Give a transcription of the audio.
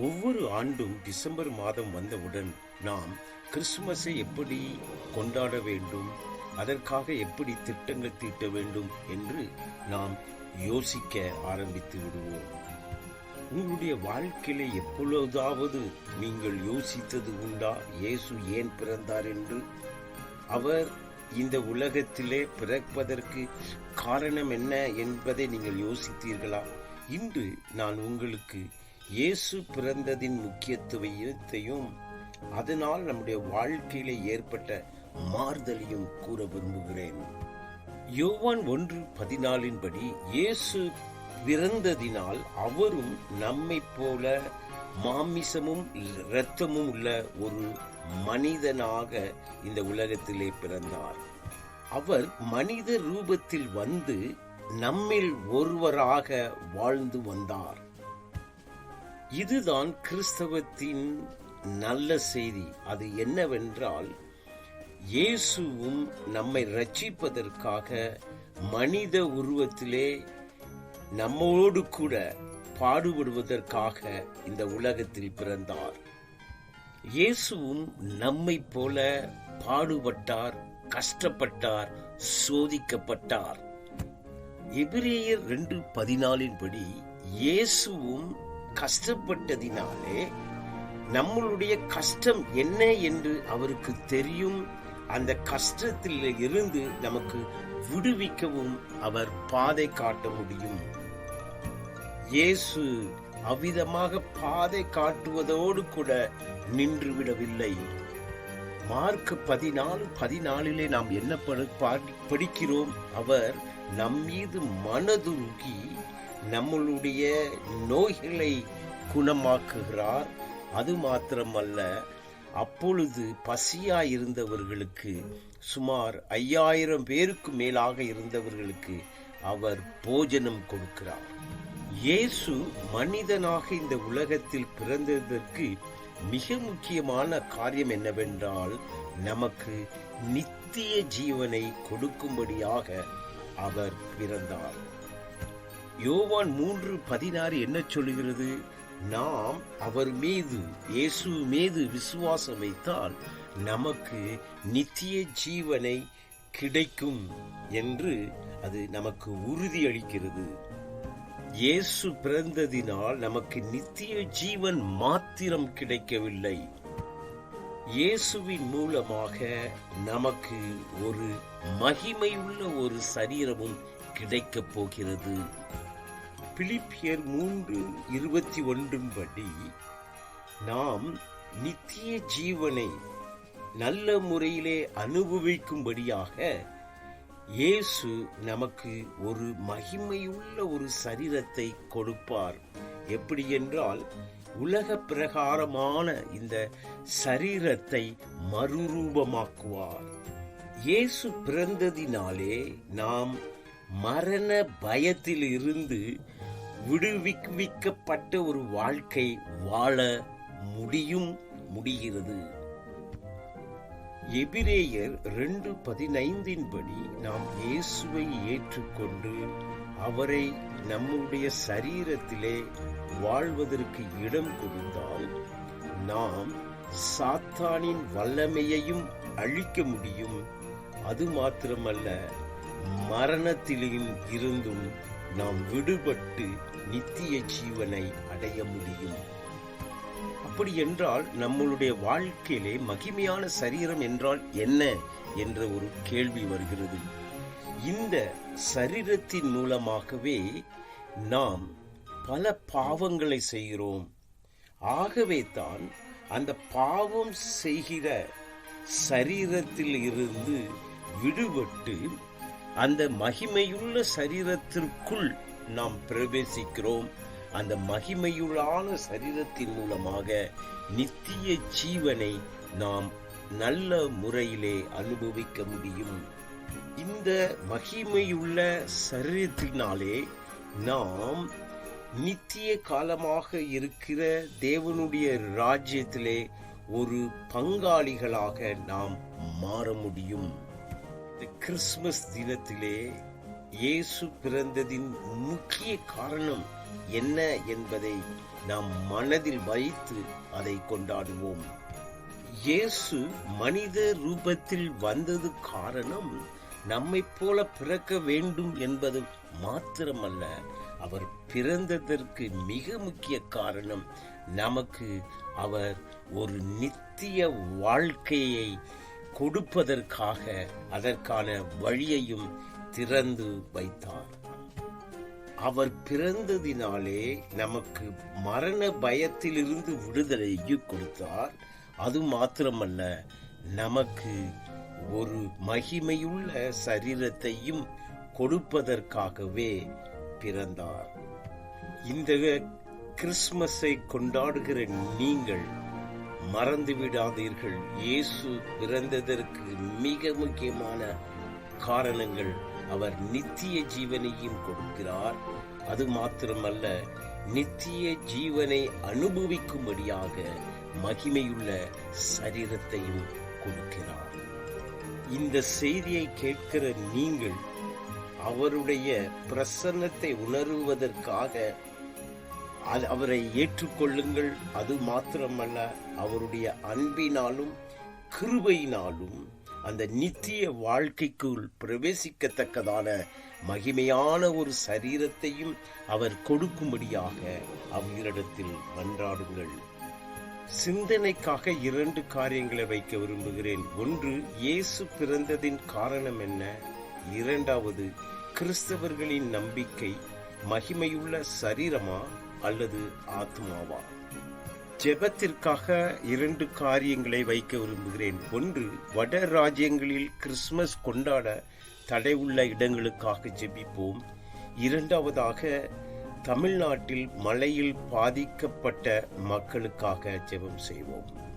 ஒவ்வொரு ஆண்டும் டிசம்பர் மாதம் வந்தவுடன் நாம் கிறிஸ்துமஸை எப்படி கொண்டாட வேண்டும் அதற்காக எப்படி திட்டங்கள் தீட்ட வேண்டும் என்று நாம் யோசிக்க ஆரம்பித்து விடுவோம். உங்களுடைய வாழ்க்கையில எப்பொழுதாவது நீங்கள் யோசித்தது உண்டா? இயேசு ஏன் பிறந்தார் என்று? அவர் இந்த உலகத்திலே பிறப்பதற்கு காரணம் என்ன என்பதை நீங்கள் யோசித்தீர்களா? இன்று நான் உங்களுக்கு இயேசு பிறந்ததின் முக்கியத்துவத்தையும் அதனால் நம்முடைய வாழ்க்கையில ஏற்பட்ட மாறுதலையும் கூற விரும்புகிறேன். யோவான் ஒன்று பதினாலின்படி இயேசு பிறந்ததினால் அவரும் நம்மைப் போல மாமிசமும் இரத்தமும் உள்ள ஒரு மனிதனாக இந்த உலகத்திலே பிறந்தார். அவர் மனித ரூபத்தில் வந்து நம்மில் ஒருவராக வாழ்ந்து வந்தார். இதுதான் கிறிஸ்தவத்தின் நல்ல செய்தி. அது என்னவென்றால் இயேசுவும் நம்மை ரட்சிப்பதற்காக மனித உருவத்திலே நம்மோடு கூட பாடுபடுவதற்காக இந்த உலகத்தில் பிறந்தார். இயேசுவும் நம்மை போல பாடுபட்டார் கஷ்டப்பட்டார் சோதிக்கப்பட்டார். எபிரேயர் ரெண்டு பதினாலின்படி இயேசுவும் கஷ்டப்பட்டதினாலே நம்மளுடைய கஷ்டம் என்ன என்று அவருக்கு தெரியும். அந்த கஷ்டத்தில் இருந்து நமக்கு விடுவிக்கவும் அவர் பாதை காட்ட முடியும். இயேசு அவ்விதமாக பாதை காட்டுவதோடு கூட நின்று விடவில்லை. மார்க் பதினாலு பதினாலிலே நாம் என்ன படிக்கிறோம்? அவர் நம் மீது மனதுருகி நம்மளுடைய நோய்களை குணமாக்குகிறார். அது மாத்திரமல்ல அப்பொழுது பசியாயிருந்தவர்களுக்கு சுமார் ஐயாயிரம் பேருக்கு மேலாக இருந்தவர்களுக்கு அவர் போஜனம் கொடுக்கிறார். இயேசு மனிதனாக இந்த உலகத்தில் பிறந்ததற்கு மிக முக்கியமான காரியம் என்னவென்றால் நமக்கு நித்திய ஜீவனை கொடுக்கும்படியாக அவர் பிறந்தார். யோவான் மூன்று பதினாறு என்ன சொல்லுகிறது? நாம் அவர் மீது இயேசு மீது விசுவாசம் வைத்தால் நமக்கு நித்திய ஜீவனை கிடைக்கும் என்று அது நமக்கு உறுதியளிக்கிறது இயேசு பிறந்ததினால் நமக்கு நித்திய ஜீவன் மாத்திரம் கிடைக்கவில்லை. இயேசுவின் மூலமாக நமக்கு ஒரு மகிமையுள்ள ஒரு சரீரமும் கிடைக்கப் போகிறது. பிலிப்பியர் மூன்று இருபத்தி ஒன்றும் படி நாம் நித்திய ஜீவனை நல்ல முறையிலே அனுபவிக்கும்படியாக இயேசு நமக்கு ஒரு மகிமையுள்ள ஒரு சரீரத்தை கொடுப்பார். எப்படி என்றால் உலக பிரகாரமான இந்த சரீரத்தை மறுரூபமாக்குவார். இயேசு பிறந்ததினாலே நாம் மரண பயத்தில் இருந்து விடுவிக்கப்பட்ட ஒரு வாழ்க்கை வாழ முடியும் முடிகிறது. எபிரேயர் ரெண்டு பதினைந்தின் படி நாம் இயேசுவை ஏற்றுக்கொண்டு அவரை நம்முடைய சரீரத்திலே வாழ்வதற்கு இடம் கொடுத்தால் நாம் சாத்தானின் வல்லமையையும் அழிக்க முடியும். அது மாத்திரமல்ல மரணத்திலும் இருந்தும் நாம் விடுபட்டு நித்திய ஜீவனை அடைய முடியும். அப்படி என்றால் நம்மளுடைய வாழ்க்கையிலே மகிமையான சரீரம் என்றால் என்ன என்ற ஒரு கேள்வி வருகிறது. இந்த சரீரத்தின் மூலமாகவே நாம் பல பாவங்களை செய்கிறோம். ஆகவே தான் அந்த பாவம் செய்கிற சரீரத்தில் இருந்து விடுபட்டு அந்த மகிமையுள்ள சரீரத்திற்குள் நாம் பிரவேசிக்கிறோம். அந்த மகிமையுள்ளான சரீரத்தின் மூலமாக நித்திய ஜீவனை நாம் நல்ல முறையிலே அனுபவிக்க முடியும். இந்த மகிமையுள்ள சரீரத்தினாலே நாம் நித்திய காலமாக இருக்கிற தேவனுடைய ராஜ்யத்திலே ஒரு பங்காளிகளாக நாம் மாற முடியும். கிறிஸ்துமஸ் தினத்திலே இயேசு பிறந்ததின் முக்கிய காரணம் என்ன என்பதை நாம் மனதில் வைத்து அதை கொண்டாடுவோம். இயேசு மனித ரூபத்தில் வந்தது காரணம் நம்மைப் போல பிறக்க வேண்டும் என்பது மாத்திரமல்ல அவர் பிறந்ததற்கு மிக முக்கிய காரணம் நமக்கு அவர் ஒரு நித்திய வாழ்க்கையை கொடுப்பதற்காக அதற்கான வழியையும் திறந்து வைத்தார். அவர் பிறந்ததினாலே நமக்கு மரண பயத்திலிருந்து விடுதலையை கொடுத்தார். அது மாத்திரமல்ல நமக்கு ஒரு மகிமையுள்ள சரீரத்தையும் கொடுப்பதற்காகவே பிறந்தார். இந்த கிறிஸ்மஸை கொண்டாடுகிற நீங்கள் மறந்து விடாதீர்கள். இயேசு பிறந்ததற்கு மிக முக்கியமான காரணங்கள் அவர் நித்திய ஜீவனையும் கொடுக்கிறார். அது மாத்திரமல்ல நித்திய ஜீவனை அனுபவிக்கும்படியாக மகிமையுள்ள சரீரத்தையும் கொடுக்கிறார். இந்த செய்தியை கேட்கிற நீங்கள் அவருடைய பிரசன்னத்தை உணருவதற்காக அது- அவரை ஏற்றுக்கொள்ளுங்கள். அது மாத்திரமல்ல அவருடைய அன்பினாலும் கிருபையினாலும் அந்த நித்திய வாழ்க்கைக்குள் பிரவேசிக்கத்தக்கதான மகிமையான ஒரு சரீரத்தையும் அவர் கொடுக்கும்படியாக அவரிடத்தில் மன்றாடுங்கள். சிந்தனைக்காக இரண்டு காரியங்களை வைக்க விரும்புகிறேன். ஒன்று இயேசு பிறந்ததின் காரணம் என்ன? இரண்டாவது கிறிஸ்தவர்களின் நம்பிக்கை மகிமையுள்ள சரீரமா? அல்லது ஆத்மாவா ஜெபத்திற்காக இரண்டு காரியங்களை வைக்க விரும்புகிறேன். ஒன்று வட ராஜ்யங்களில் கிறிஸ்துமஸ் கொண்டாட தடை உள்ள இடங்களுக்காக ஜெபிப்போம். இரண்டாவதாக தமிழ்நாட்டில் மழையில் பாதிக்கப்பட்ட மக்களுக்காக ஜெபம் செய்வோம்.